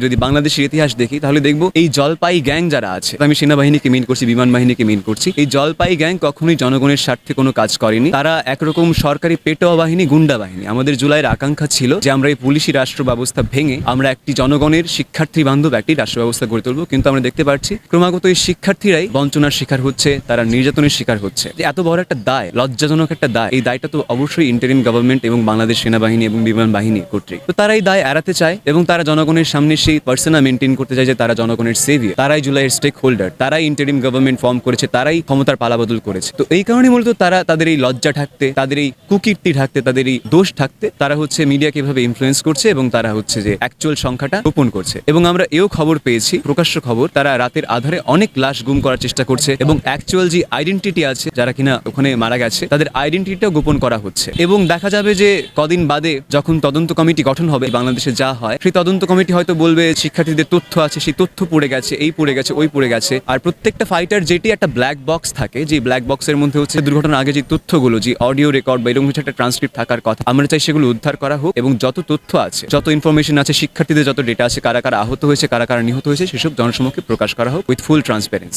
যদি বাংলাদেশের ইতিহাস দেখি, তাহলে দেখব এই জলপাই গ্যাং যারা আছে, আমি সেনাবাহিনীকে মিন করছি, বিমান বাহিনীকে মিন করছি, এই জলপাই গ্যাং কখনোই জনগণের স্বার্থে কোনো কাজ করেনি। তারা একরকম সরকারি পেটোয়া বাহিনী, গুন্ডা বাহিনী। আমাদের জুলাইয়ের আকাঙ্ক্ষা ছিল যে আমরা এই পুলিশি রাষ্ট্র ব্যবস্থা ভেঙে আমরা একটি জনগণের শিক্ষার্থী বান্ধব একটি রাষ্ট্র ব্যবস্থা গড়ে তুলবো। কিন্তু আমরা দেখতে পাচ্ছি, ক্রমাগত এই শিক্ষার্থীরাই বঞ্চনার শিকার হচ্ছে, তারা নির্যাতনের শিকার হচ্ছে। এত বড় একটা দায়, লজ্জাজনক একটা দায়, এই দায়টা তো অবশ্যই ইন্টারিম গভর্নমেন্ট এবং বাংলাদেশ সেনাবাহিনী এবং বিমান বাহিনী কর্তৃক। তো তারা এই দায় এড়াতে চায় এবং তারা জনগণের সামনে সেই পার্সোনা মেনটেন করতে চায় যে তারা জনগণের সেভিয়ার তারাই জুলাইয়ের স্টেক হোল্ডার তারাই ইন্টারিম গভর্নমেন্ট ফর্ম করেছে, তারাই ক্ষমতার পালাবদল করেছে। তো এই কারণে মূলত তারা তাদের এই লজ্জা ঢাকতে তাদের এই কুকীর্তি ঢাকতে তাদের এই দোষ ঢাকতে তারা হচ্ছে মিডিয়াকে এভাবে ইনফ্লুয়েন্স করছে এবং তারা হচ্ছে যে অ্যাকচুয়াল সংখ্যাটা গোপন করছে। এবং আমরা এও খবর পেয়েছি, প্রকাশ্য খবর, তারা রাতের আধারে অনেক লাশ গুম করার চেষ্টা করছে এবং অ্যাকচুয়াল যে আইডেন্টিটি আছে, যারা কিনা ওখানে মারা গেছে, তাদের আইডেন্টিটিটাও গোপন করা হচ্ছে। এবং দেখা যাবে যে কদিন বাদে যখন তদন্ত কমিটি গঠন হবে, বাংলাদেশে যা হয়, সেই তদন্ত কমিটি হয়তো বলবে, শিক্ষার্থীদের তথ্য আছে, সেই তথ্য পড়ে গেছে, এই পড়ে গেছে, ওই পড়ে গেছে। আর প্রত্যেকটা ফাইটার যেটি একটা ব্ল্যাক বক্স থাকে, যে ব্ল্যাক বক্সের মধ্যে হচ্ছে দুর্ঘটনার আগে যে তথ্যগুলো, যে অডিও রেকর্ড বা এরকম কিছু একটা ট্রান্সক্রিপ্ট থাকার কথা, আমরা চাই সেগুলো উদ্ধার করা হোক এবং যত তথ্য আছে, যত ইনফরমেশন আছে, শিক্ষার্থীদের যত ডেটা আছে, কারা কারা আহত হয়েছে, কারা কারা নিহত হয়েছে, সেসব জনসমক্ষে প্রকাশ করা হোক উইথ ফুল ট্রান্সপারেন্সি